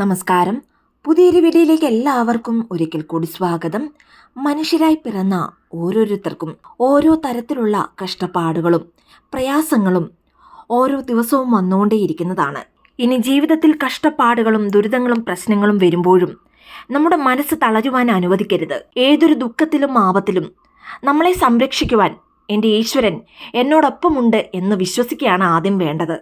നമസ്കാരം. പുതിയൊരു വീഡിയോയിലേക്ക് എല്ലാവർക്കും ഒരിക്കൽ കൂടി സ്വാഗതം. മനുഷ്യരായി പിറന്ന ഓരോരുത്തർക്കും ഓരോ തരത്തിലുള്ള കഷ്ടപ്പാടുകളും പ്രയാസങ്ങളും ഓരോ ദിവസവും വന്നുകൊണ്ടേയിരിക്കുന്നതാണ്. ഇനി ജീവിതത്തിൽ കഷ്ടപ്പാടുകളും ദുരിതങ്ങളും പ്രശ്നങ്ങളും വരുമ്പോഴും നമ്മുടെ മനസ്സ് തളരുവാൻ അനുവദിക്കരുത്. ഏതൊരു ദുഃഖത്തിലും ആപത്തിലും നമ്മളെ സംരക്ഷിക്കുവാൻ എന്റെ ഈശ്വരൻ എന്നോടൊപ്പമുണ്ട് എന്ന് വിശ്വസിക്കുകയാണ് ആദ്യം വേണ്ടത്.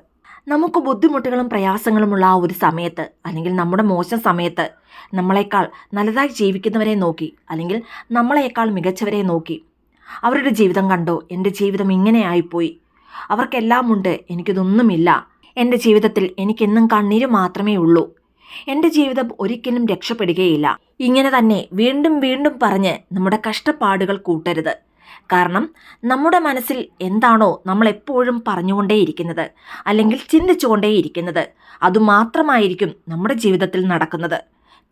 നമുക്ക് ബുദ്ധിമുട്ടുകളും പ്രയാസങ്ങളുമുള്ള ആ ഒരു സമയത്ത് അല്ലെങ്കിൽ നമ്മുടെ മോശം സമയത്ത് നമ്മളെക്കാൾ നല്ലതായി ജീവിക്കുന്നവരെ നോക്കി അല്ലെങ്കിൽ നമ്മളെക്കാൾ മികച്ചവരെ നോക്കി. അവരുടെ ജീവിതം കണ്ടോ? എന്റെ ജീവിതം ഇങ്ങനെയായിപ്പോയി അവർക്കെല്ലാം ഉണ്ട് എനിക്കിതൊന്നുമില്ല. എന്റെ ജീവിതത്തിൽ എനിക്കെന്നും കണ്ണീര് മാത്രമേ ഉള്ളൂ. എന്റെ ജീവിതം ഒരിക്കലും രക്ഷപ്പെടുകയില്ല. ഇങ്ങനെ തന്നെ വീണ്ടും വീണ്ടും പറഞ്ഞ് നമ്മുടെ കഷ്ടപ്പാടുകൾ കൂട്ടരുത്. കാരണം നമ്മുടെ മനസ്സിൽ എന്താണോ നമ്മൾ എപ്പോഴും പറഞ്ഞുകൊണ്ടേയിരിക്കുന്നത് അല്ലെങ്കിൽ ചിന്തിച്ചുകൊണ്ടേയിരിക്കുന്നത്. അതുമാത്രമായിരിക്കും നമ്മുടെ ജീവിതത്തിൽ നടക്കുന്നത്.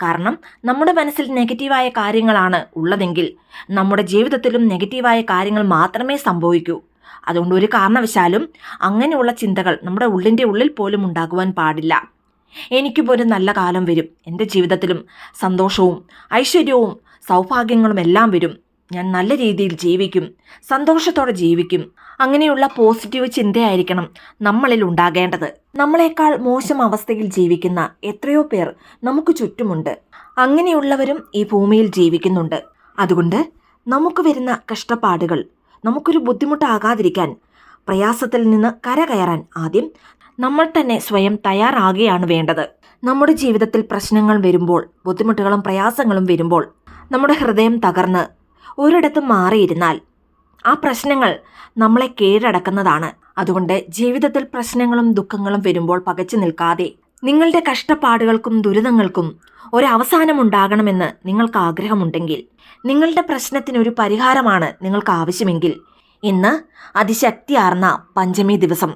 കാരണം നമ്മുടെ മനസ്സിൽ നെഗറ്റീവായ കാര്യങ്ങളാണ് ഉള്ളതെങ്കിൽ നമ്മുടെ ജീവിതത്തിലും നെഗറ്റീവായ കാര്യങ്ങൾ മാത്രമേ സംഭവിക്കൂ. അതുകൊണ്ട് ഒരു കാരണവശാലും അങ്ങനെയുള്ള ചിന്തകൾ നമ്മുടെ ഉള്ളിന്റെ ഉള്ളിൽ പോലും ഉണ്ടാകുവാൻ പാടില്ല. എനിക്കും ഒരു നല്ല കാലം വരും. എന്റെ ജീവിതത്തിലും സന്തോഷവും ഐശ്വര്യവും സൗഭാഗ്യങ്ങളും എല്ലാം വരും. ഞാൻ നല്ല രീതിയിൽ ജീവിക്കും സന്തോഷത്തോടെ ജീവിക്കും. അങ്ങനെയുള്ള പോസിറ്റീവ് ചിന്തയായിരിക്കണം നമ്മളിൽ ഉണ്ടാകേണ്ടത്. നമ്മളെക്കാൾ മോശം അവസ്ഥയിൽ ജീവിക്കുന്ന എത്രയോ പേർ നമുക്ക് ചുറ്റുമുണ്ട്. അങ്ങനെയുള്ളവരും ഈ ഭൂമിയിൽ ജീവിക്കുന്നുണ്ട്. അതുകൊണ്ട് നമുക്ക് വരുന്ന കഷ്ടപ്പാടുകൾ നമുക്കൊരു ബുദ്ധിമുട്ടാകാതിരിക്കാൻ പ്രയാസത്തിൽ നിന്ന് കരകയറാൻ ആദ്യം നമ്മൾ തന്നെ സ്വയം തയ്യാറാകുകയാണ് വേണ്ടത്. നമ്മുടെ ജീവിതത്തിൽ പ്രശ്നങ്ങൾ വരുമ്പോൾ ബുദ്ധിമുട്ടുകളും പ്രയാസങ്ങളും വരുമ്പോൾ നമ്മുടെ ഹൃദയം തകർന്ന് ഒരിടത്തും മാറിയിരുന്നാൽ ആ പ്രശ്നങ്ങൾ നമ്മളെ കീഴടക്കുന്നതാണ്. അതുകൊണ്ട് ജീവിതത്തിൽ പ്രശ്നങ്ങളും ദുഃഖങ്ങളും വരുമ്പോൾ പകച്ചു നിൽക്കാതെ നിങ്ങളുടെ കഷ്ടപ്പാടുകൾക്കും ദുരിതങ്ങൾക്കും ഒരവസാനമുണ്ടാകണമെന്ന് നിങ്ങൾക്ക് ആഗ്രഹമുണ്ടെങ്കിൽ നിങ്ങളുടെ പ്രശ്നത്തിനൊരു പരിഹാരമാണ് നിങ്ങൾക്ക് ആവശ്യമെങ്കിൽ ഇന്ന് അതിശക്തിയാർന്ന പഞ്ചമി ദിവസം.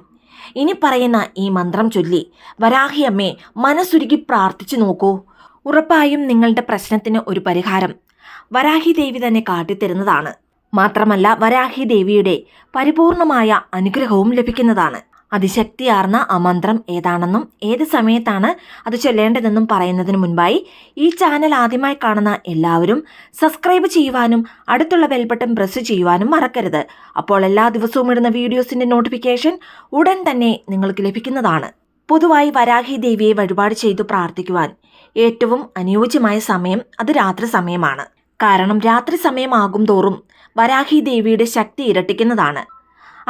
ഇനി പറയുന്ന ഈ മന്ത്രം ചൊല്ലി വരാഹിയമ്മേ മനസ്സുരുകി പ്രാർത്ഥിച്ചു നോക്കൂ. ഉറപ്പായും നിങ്ങളുടെ പ്രശ്നത്തിന് ഒരു പരിഹാരം വരാഹി ദേവി തന്നെ കാട്ടിത്തരുന്നതാണ്. മാത്രമല്ല വരാഹി ദേവിയുടെ പരിപൂർണമായ അനുഗ്രഹവും ലഭിക്കുന്നതാണ്. അതിശക്തിയാർന്ന ആ മന്ത്രം ഏതാണെന്നും ഏത് സമയത്താണ് അത് ചൊല്ലേണ്ടതെന്നും പറയുന്നതിന് മുൻപായി ഈ ചാനൽ ആദ്യമായി കാണുന്ന എല്ലാവരും സബ്സ്ക്രൈബ് ചെയ്യുവാനും അടുത്തുള്ള ബെൽബട്ടൺ പ്രസ് ചെയ്യുവാനും മറക്കരുത്. അപ്പോൾ എല്ലാ ദിവസവും ഇടുന്ന വീഡിയോസിന്റെ നോട്ടിഫിക്കേഷൻ ഉടൻ തന്നെ നിങ്ങൾക്ക് ലഭിക്കുന്നതാണ്. പൊതുവായി വരാഹി ദേവിയെ വഴിപാട് ചെയ്തു പ്രാർത്ഥിക്കുവാൻ ഏറ്റവും അനുയോജ്യമായ സമയം അത് രാത്രി സമയമാണ്. കാരണം രാത്രി സമയമാകും തോറും വരാഹി ദേവിയുടെ ശക്തി ഇരട്ടിക്കുന്നതാണ്.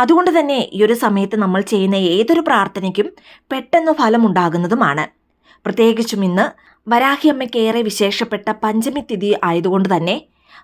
അതുകൊണ്ട് തന്നെ ഈ ഒരു സമയത്ത് നമ്മൾ ചെയ്യുന്ന ഏതൊരു പ്രാർത്ഥനയ്ക്കും പെട്ടെന്ന് ഫലമുണ്ടാകുന്നതുമാണ് പ്രത്യേകിച്ചും ഇന്ന് വരാഹി ഏറെ വിശേഷപ്പെട്ട പഞ്ചമി തിഥി ആയതുകൊണ്ട് തന്നെ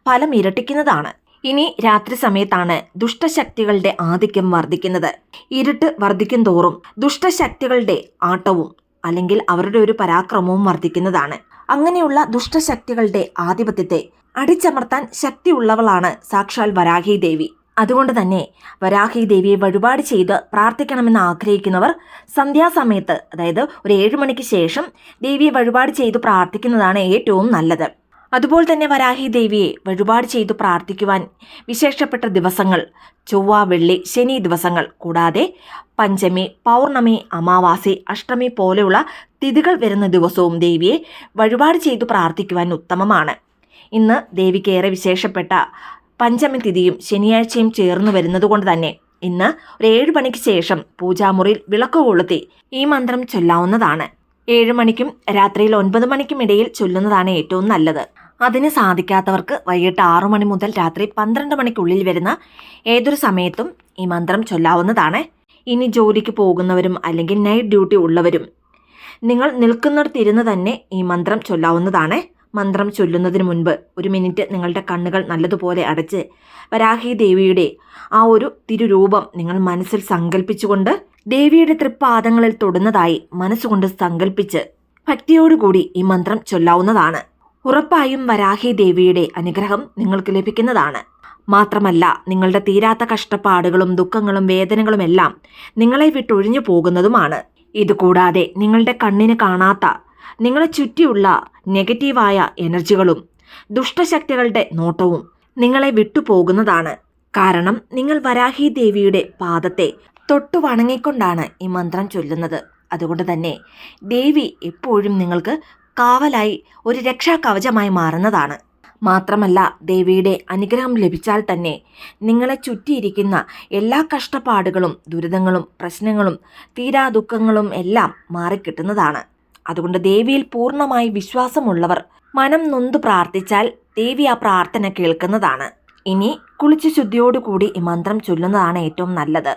ഫലം ഇരട്ടിക്കുന്നതാണ്. ഇനി രാത്രി സമയത്താണ് ദുഷ്ടശക്തികളുടെ ആധിക്യം വർദ്ധിക്കുന്നത്. ഇരുട്ട് വർദ്ധിക്കും തോറും ദുഷ്ടശക്തികളുടെ ആട്ടവും അല്ലെങ്കിൽ അവരുടെ ഒരു പരാക്രമവും വർദ്ധിക്കുന്നതാണ്. അങ്ങനെയുള്ള ദുഷ്ടശക്തികളുടെ ആധിപത്യത്തെ അടിച്ചമർത്താൻ ശക്തിയുള്ളവളാണ് സാക്ഷാൽ വരാഹി ദേവി അതുകൊണ്ട് തന്നെ വരാഹി ദേവിയെ വഴിപാട് ചെയ്ത് പ്രാർത്ഥിക്കണമെന്ന് ആഗ്രഹിക്കുന്നവർ സന്ധ്യാസമയത്ത് അതായത് ഒരു ഏഴ് മണിക്ക് ശേഷം ദേവിയെ വഴിപാട് ചെയ്ത് പ്രാർത്ഥിക്കുന്നതാണ് ഏറ്റവും നല്ലത്. അതുപോലെ തന്നെ വരാഹി ദേവിയെ വഴിപാട് ചെയ്തു പ്രാർത്ഥിക്കുവാൻ വിശേഷപ്പെട്ട ദിവസങ്ങൾ ചൊവ്വ വെള്ളി ശനി ദിവസങ്ങൾ കൂടാതെ പഞ്ചമി പൗർണമി അമാവാസി അഷ്ടമി പോലെയുള്ള തിഥികൾ വരുന്ന ദിവസവും ദേവിയെ വഴിപാട് ചെയ്തു പ്രാർത്ഥിക്കുവാൻ ഉത്തമമാണ്. ഇന്ന് ദേവിക്ക് ഏറെ വിശേഷപ്പെട്ട പഞ്ചമി തിഥിയും ശനിയാഴ്ചയും ചേർന്ന് വരുന്നതുകൊണ്ട് തന്നെ ഇന്ന് ഒരു ഏഴ് മണിക്ക് ശേഷം പൂജാമുറിയിൽ വിളക്ക് കൊളുത്തി ഈ മന്ത്രം ചൊല്ലാവുന്നതാണ്. ഏഴ് മണിക്കും രാത്രിയിൽ ഒൻപത് മണിക്കും ഇടയിൽ ചൊല്ലുന്നതാണ് ഏറ്റവും നല്ലത്. അതിന് സാധിക്കാത്തവർക്ക് വൈകിട്ട് ആറു മണി മുതൽ രാത്രി പന്ത്രണ്ട് മണിക്കുള്ളിൽ വരുന്ന ഏതൊരു സമയത്തും ഈ മന്ത്രം ചൊല്ലാവുന്നതാണ്. ഇനി ജോലിക്ക് പോകുന്നവരും അല്ലെങ്കിൽ നൈറ്റ് ഡ്യൂട്ടി ഉള്ളവരും നിങ്ങൾ നിൽക്കുന്നിടത്ത് നിൽക്കുന്നിടത്തിരുന്ന് തന്നെ ഈ മന്ത്രം ചൊല്ലാവുന്നതാണ്. മന്ത്രം ചൊല്ലുന്നതിന് മുൻപ് ഒരു മിനിറ്റ് നിങ്ങളുടെ കണ്ണുകൾ നല്ലതുപോലെ അടച്ച് വരാഹി ദേവിയുടെ ആ ഒരു തിരുരൂപം നിങ്ങൾ മനസ്സിൽ സങ്കല്പിച്ചുകൊണ്ട് ദേവിയുടെ തൃപ്പാദങ്ങളിൽ തൊടുന്നതായി മനസ്സുകൊണ്ട് സങ്കല്പിച്ച് ഭക്തിയോടുകൂടി ഈ മന്ത്രം ചൊല്ലാവുന്നതാണ്. ഉറപ്പായും വരാഹി ദേവിയുടെ അനുഗ്രഹം നിങ്ങൾക്ക് ലഭിക്കുന്നതാണ്. മാത്രമല്ല നിങ്ങളുടെ തീരാത്ത കഷ്ടപ്പാടുകളും ദുഃഖങ്ങളും വേദനകളുമെല്ലാം നിങ്ങളെ വിട്ടൊഴിഞ്ഞു പോകുന്നതുമാണ്. ഇതുകൂടാതെ നിങ്ങളുടെ കണ്ണിന് കാണാത്ത നിങ്ങളെ ചുറ്റിയുള്ള നെഗറ്റീവായ എനർജികളും ദുഷ്ടശക്തികളുടെ നോട്ടവും നിങ്ങളെ വിട്ടുപോകുന്നതാണ്. കാരണം നിങ്ങൾ വരാഹി ദേവിയുടെ പാദത്തെ തൊട്ടു വണങ്ങിക്കൊണ്ടാണ് ഈ മന്ത്രം ചൊല്ലുന്നത്. അതുകൊണ്ട് തന്നെ ദേവി എപ്പോഴും നിങ്ങൾക്ക് കാവലായി ഒരു രക്ഷാകവചമായി മാറുന്നതാണ്. മാത്രമല്ല ദേവിയുടെ അനുഗ്രഹം ലഭിച്ചാൽ തന്നെ നിങ്ങളെ ചുറ്റിയിരിക്കുന്ന എല്ലാ കഷ്ടപ്പാടുകളും ദുരിതങ്ങളും പ്രശ്നങ്ങളും തീരാ ദുഃഖങ്ങളും എല്ലാം മാറിക്കിട്ടുന്നതാണ്. അതുകൊണ്ട് ദേവിയിൽ പൂർണമായി വിശ്വാസമുള്ളവർ മനം നൊന്ത് പ്രാർത്ഥിച്ചാൽ ദേവി ആ പ്രാർത്ഥന കേൾക്കുന്നതാണ്. ഇനി കുളിച്ച് ശുദ്ധിയോടുകൂടി ഈ മന്ത്രം ചൊല്ലുന്നതാണ് ഏറ്റവും നല്ലത്.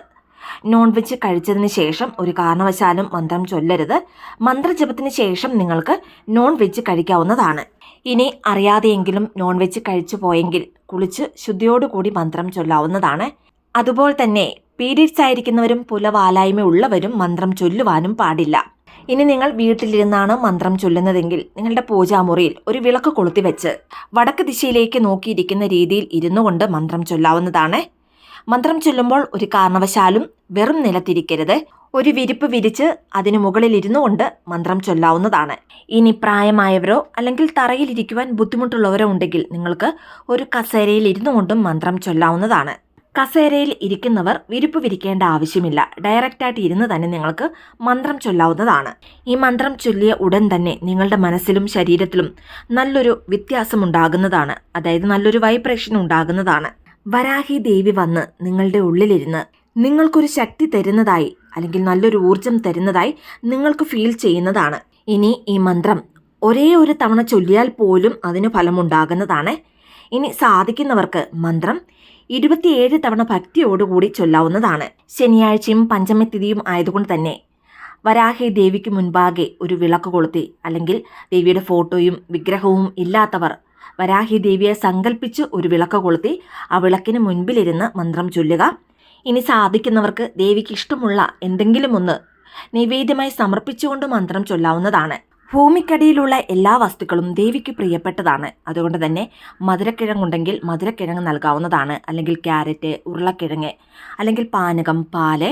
നോൺ വെജ് കഴിച്ചതിന് ശേഷം ഒരു കാരണവശാലും മന്ത്രം ചൊല്ലരുത്. മന്ത്രജപത്തിന് ശേഷം നിങ്ങൾക്ക് നോൺ വെജ് കഴിക്കാവുന്നതാണ്. ഇനി അറിയാതെയെങ്കിലും നോൺ വെജ് കഴിച്ചു പോയെങ്കിൽ കുളിച്ച് ശുദ്ധിയോടുകൂടി മന്ത്രം ചൊല്ലാവുന്നതാണ്. അതുപോലെ തന്നെ പീരീഡ്സ് ആയിരിക്കുന്നവരും പുലവാലായ്മ ഉള്ളവരും മന്ത്രം ചൊല്ലുവാനും പാടില്ല. ഇനി നിങ്ങൾ വീട്ടിലിരുന്നാണ് മന്ത്രം ചൊല്ലുന്നതെങ്കിൽ നിങ്ങളുടെ പൂജാമുറിയിൽ ഒരു വിളക്ക് കൊളുത്തി വെച്ച് വടക്ക് ദിശയിലേക്ക് നോക്കിയിരിക്കുന്ന രീതിയിൽ ഇരുന്നു കൊണ്ട് മന്ത്രം ചൊല്ലാവുന്നതാണ്. മന്ത്രം ചൊല്ലുമ്പോൾ ഒരു കാരണവശാലും വെറും നിലത്തിരിക്കരുത്. ഒരു വിരിപ്പ് വിരിച്ച് അതിനു മുകളിൽ ഇരുന്നു കൊണ്ട് മന്ത്രം ചൊല്ലാവുന്നതാണ്. ഇനി പ്രായമായവരോ അല്ലെങ്കിൽ തറയിലിരിക്കുവാൻ ബുദ്ധിമുട്ടുള്ളവരോ ഉണ്ടെങ്കിൽ നിങ്ങൾക്ക് ഒരു കസേരയിൽ ഇരുന്നു കൊണ്ടും മന്ത്രം ചൊല്ലാവുന്നതാണ്. കസേരയിൽ ഇരിക്കുന്നവർ വിരിപ്പ് വിരിക്കേണ്ട ആവശ്യമില്ല. ഡയറക്റ്റായിട്ട് ഇരുന്ന് തന്നെ നിങ്ങൾക്ക് മന്ത്രം ചൊല്ലാവുന്നതാണ്. ഈ മന്ത്രം ചൊല്ലിയ ഉടൻ തന്നെ നിങ്ങളുടെ മനസ്സിലും ശരീരത്തിലും നല്ലൊരു വ്യത്യാസം ഉണ്ടാകുന്നതാണ്. അതായത് നല്ലൊരു വൈബ്രേഷൻ ഉണ്ടാകുന്നതാണ്. വരാഹി ദേവി വന്ന് നിങ്ങളുടെ ഉള്ളിലിരുന്ന് നിങ്ങൾക്കൊരു ശക്തി തരുന്നതായി അല്ലെങ്കിൽ നല്ലൊരു ഊർജം തരുന്നതായി നിങ്ങൾക്ക് ഫീൽ ചെയ്യുന്നതാണ്. ഇനി ഈ മന്ത്രം ഒരേ ഒരു തവണ ചൊല്ലിയാൽ പോലും അതിന് ഫലമുണ്ടാകുന്നതാണ്. ഇനി സാധിക്കുന്നവർക്ക് മന്ത്രം ഇരുപത്തിയേഴ് തവണ ഭക്തിയോടുകൂടി ചൊല്ലാവുന്നതാണ്. ശനിയാഴ്ചയും പഞ്ചമി തിഥിയും ആയതുകൊണ്ട് തന്നെ വരാഹി ദേവിക്ക് മുൻപാകെ ഒരു വിളക്ക് കൊളുത്തി അല്ലെങ്കിൽ ദേവിയുടെ ഫോട്ടോയും വിഗ്രഹവും ഇല്ലാത്തവർ വരാഹി ദേവിയെ സങ്കല്പിച്ച് ഒരു വിളക്ക് കൊളുത്തി ആ വിളക്കിന് മുൻപിലിരുന്ന് മന്ത്രം ചൊല്ലുക. ഇനി സാധിക്കുന്നവർക്ക് ദേവിക്ക് ഇഷ്ടമുള്ള എന്തെങ്കിലും ഒന്ന് നൈവേദ്യമായി സമർപ്പിച്ചുകൊണ്ട് മന്ത്രം ചൊല്ലാവുന്നതാണ്. ഭൂമിക്കടിയിലുള്ള എല്ലാ വസ്തുക്കളും ദേവിക്ക് പ്രിയപ്പെട്ടതാണ്. അതുകൊണ്ട് തന്നെ മധുരക്കിഴങ്ങുണ്ടെങ്കിൽ മധുരക്കിഴങ്ങ് നൽകാവുന്നതാണ്. അല്ലെങ്കിൽ ക്യാരറ്റ് ഉരുളക്കിഴങ്ങ് അല്ലെങ്കിൽ പാനകം പാൽ.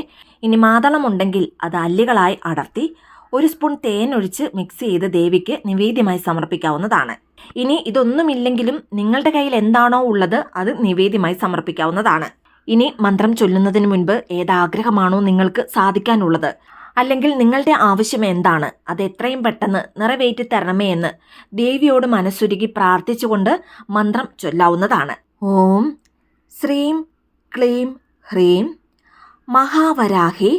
ഇനി മാതളം ഉണ്ടെങ്കിൽ അത് അല്ലികളായി അടർത്തി ഒരു സ്പൂൺ തേൻ ഒഴിച്ച് മിക്സ് ചെയ്ത് ദേവിക്ക് നിവേദ്യമായി സമർപ്പിക്കാവുന്നതാണ്. ഇനി ഇതൊന്നുമില്ലെങ്കിലും നിങ്ങളുടെ കയ്യിൽ എന്താണോ ഉള്ളത് അത് നിവേദ്യമായി സമർപ്പിക്കാവുന്നതാണ്. ഇനി മന്ത്രം ചൊല്ലുന്നതിന് മുൻപ് ഏതാഗ്രഹമാണോ നിങ്ങൾക്ക് സാധിക്കാനുള്ളത്? അല്ലെങ്കിൽ നിങ്ങളുടെ ആവശ്യം എന്താണ്? അത് എത്രയും പെട്ടെന്ന് നിറവേറ്റി തരണമേ എന്ന് ദേവിയോട് മനസ്സുരുകി പ്രാർത്ഥിച്ചുകൊണ്ട് മന്ത്രം ചൊല്ലാവുന്നതാണ്. ഓം ശ്രീം ക്ലീം ഹ്രീം മഹാവരാഹി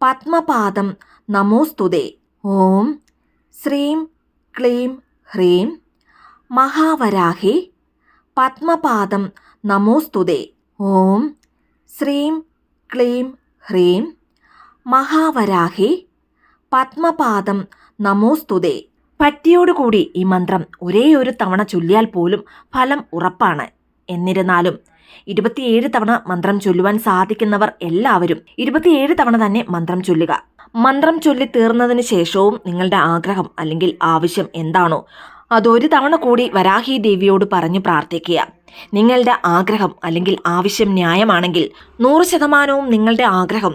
പത്മപാദം നമോസ്തുതേ ഓം ശ്രീം ക്ലീം ഹ്രീം മഹാവരാഹി പത്മപാദം നമോസ്തുതേ ഓം ശ്രീം ക്ലീം ഹ്രീം മഹാവരാഹി പത്മപാദം നമോസ്തുതേ പറ്റിയോടുകൂടി ഈ മന്ത്രം ഒരേ ഒരു തവണ ചൊല്ലിയാൽ പോലും ഫലം ഉറപ്പാണ്. എന്നിരുന്നാലും ഇരുപത്തിയേഴ് തവണ മന്ത്രം ചൊല്ലുവാൻ സാധിക്കുന്നവർ എല്ലാവരും ഇരുപത്തിയേഴ് തവണ തന്നെ മന്ത്രം ചൊല്ലുക. മന്ത്രം ചൊല്ലി തീർന്നതിന് ശേഷവും നിങ്ങളുടെ ആഗ്രഹം അല്ലെങ്കിൽ ആവശ്യം എന്താണോ അതൊരു തവണ കൂടി വരാഹി ദേവിയോട് പറഞ്ഞു പ്രാർത്ഥിക്കുക. നിങ്ങളുടെ ആഗ്രഹം അല്ലെങ്കിൽ ആവശ്യം ന്യായമാണെങ്കിൽ നൂറ് ശതമാനവും നിങ്ങളുടെ ആഗ്രഹം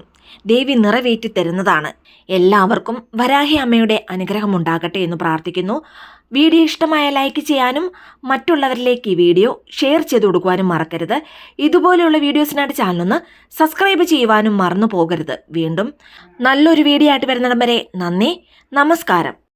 ദേവി നിറവേറ്റി തരുന്നതാണ്. എല്ലാവർക്കും വരാഹി അമ്മയുടെ അനുഗ്രഹം ഉണ്ടാകട്ടെ എന്ന് പ്രാർത്ഥിക്കുന്നു. വീഡിയോ ഇഷ്ടമായ ലൈക്ക് ചെയ്യാനും മറ്റുള്ളവരിലേക്ക് ഈ വീഡിയോ ഷെയർ ചെയ്ത് കൊടുക്കുവാനും മറക്കരുത്. ഇതുപോലെയുള്ള വീഡിയോസിനായിട്ട് ചാനലൊന്ന് സബ്സ്ക്രൈബ് ചെയ്യുവാനും മറന്നു പോകരുത്. വീണ്ടും നല്ലൊരു വീഡിയോ ആയിട്ട് വരുന്നിടം വരെ നന്ദി. നമസ്കാരം.